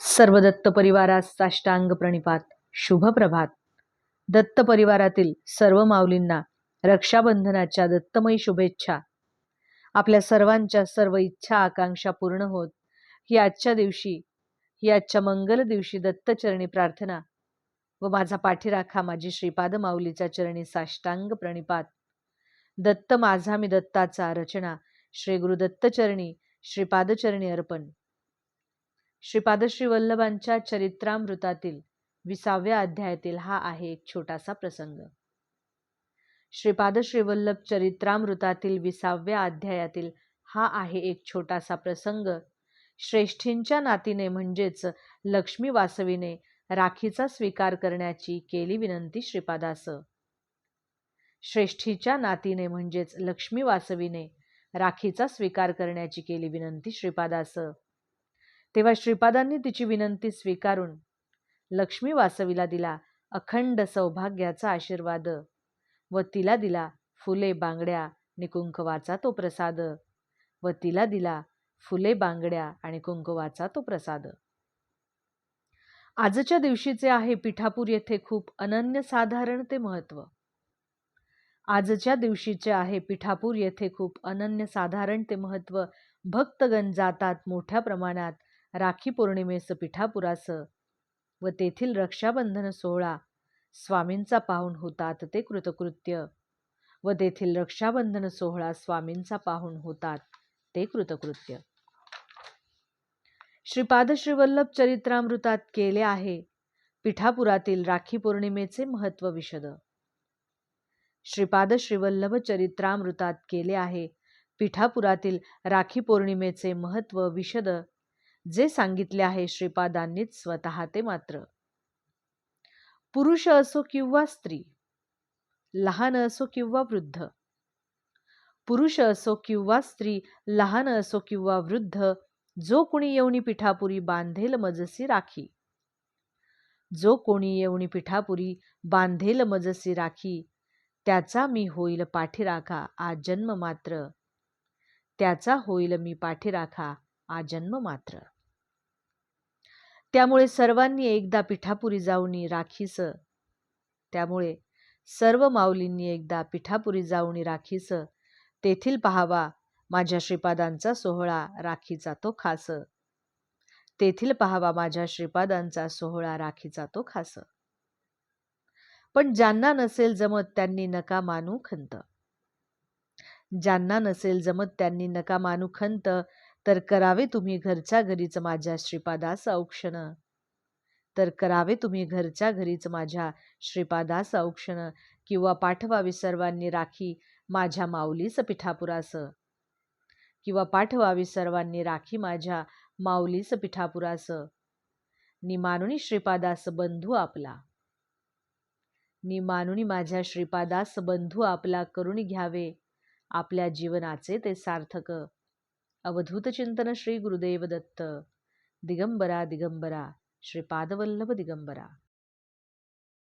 सर्व दत्त परिवारास साष्टांग प्रणिपात शुभ प्रभात. दत्त परिवारातील सर्व माऊलींना रक्षाबंधनाच्या दत्तमयी शुभेच्छा. आपल्या सर्वांच्या सर्व इच्छा आकांक्षा पूर्ण होत ही आजच्या दिवशी ही आजच्या मंगल दिवशी दत्तचरणी प्रार्थना व माझा पाठीराखा माझी श्रीपाद माऊलीच्या चरणी साष्टांग प्रणिपात. दत्त माझा मी दत्ताचा रचना श्री गुरु दत्तचरणी श्रीपादचरणी अर्पण. श्रीपादश्री वल्लभांच्या चरित्रामृतातील विसाव्या अध्यायातील हा आहे एक छोटासा प्रसंग. श्रीपाद श्रीवल्लभ चरित्रामृतातील विसाव्या अध्यायातील हा आहे एक छोटासा प्रसंग. श्रेष्ठींच्या नातीने म्हणजेच लक्ष्मी वासवीने राखीचा स्वीकार करण्याची केली विनंती श्रीपादास. श्रेष्ठीच्या नातीने म्हणजेच लक्ष्मी वासवीने राखीचा स्वीकार करण्याची केली विनंती श्रीपादास. तेव्हा श्रीपादांनी तिची विनंती स्वीकारून लक्ष्मी वासवीला दिला अखंड सौभाग्याचा आशीर्वाद व तिला दिला फुले बांगड्या आणि कुंकवाचा तो प्रसाद व तिला दिला फुले बांगड्या आणि कुंकवाचा तो प्रसाद. आजच्या दिवशीचे आहे पिठापूर येथे खूप अनन्यसाधारण ते महत्त्व. आजच्या दिवशीचे आहे पिठापूर येथे खूप अनन्यसाधारण ते महत्त्व. भक्तगण जातात मोठ्या प्रमाणात राखी पौर्णिमेस पिठापुरासं व तेथील रक्षाबंधन सोहळा स्वामींचा पाहून होतात ते कृतकृत्य. व तेथील रक्षाबंधन सोहळा स्वामींचा पाहून होतात ते कृतकृत्य. श्रीपाद श्रीवल्लभ चरित्रामृतात केले आहे पिठापुरातील राखी पौर्णिमेचे महत्त्व विशद. श्रीपाद श्रीवल्लभ चरित्रामृतात केले आहे पिठापुरातील राखी पौर्णिमेचे महत्त्व विशद. जे सांगितले आहे श्रीपादांनीच स्वतः ते मात्र. पुरुष असो किंवा स्त्री लहान असो किंवा वृद्ध पुरुष असो किंवा स्त्री लहान असो किंवा वृद्ध जो कोणी येवणी पिठापुरी बांधेल मजसी राखी. जो कोणी येवणी पिठापुरी बांधेल मजसी राखी त्याचा मी होईल पाठीराखा आ जन्म मात्र. त्याचा होईल मी पाठीराखा आ जन्म मात्र. त्यामुळे सर्वांनी एकदा पिठापुरी जाऊनी राखीस त्यामुळे सर्व माऊलींनी एकदा पिठापुरी जाऊनी राखीस तेथील पहावा माझ्या श्रीपादांचा सोहळा राखीचा तो खास. तेथील पहावा माझ्या श्रीपादांचा सोहळा राखीचा तो खास. पण ज्यांना नसेल जमत त्यांनी नका मानू खंत. ज्यांना नसेल जमत त्यांनी नका मानू खंत तर करावे तुम्ही घरच्या घरीच माझ्या श्रीपादास औक्षण तर करावे तुम्ही घरच्या घरीच माझ्या श्रीपादास औक्षण किंवा पाठवावी सर्वांनी राखी माझ्या माऊलीस पिठापुरास किंवा पाठवावी सर्वांनी राखी माझ्या माऊलीस पिठापुरास निमानुनी श्रीपादास बंधू आपला. निमानुनी माझ्या श्रीपादास बंधू आपला करून घ्यावे. आपल्या जीवनाचे ते सार्थक. ಅವಧೂತ ಚಿಂತನ ಶ್ರೀ ಗುರುದೇವದತ್ತ. ದಿಗಂಬರ ದಿಗಂಬರ ಶ್ರೀ ಪಾದವಲ್ಲಭ ದಿಗಂಬರ.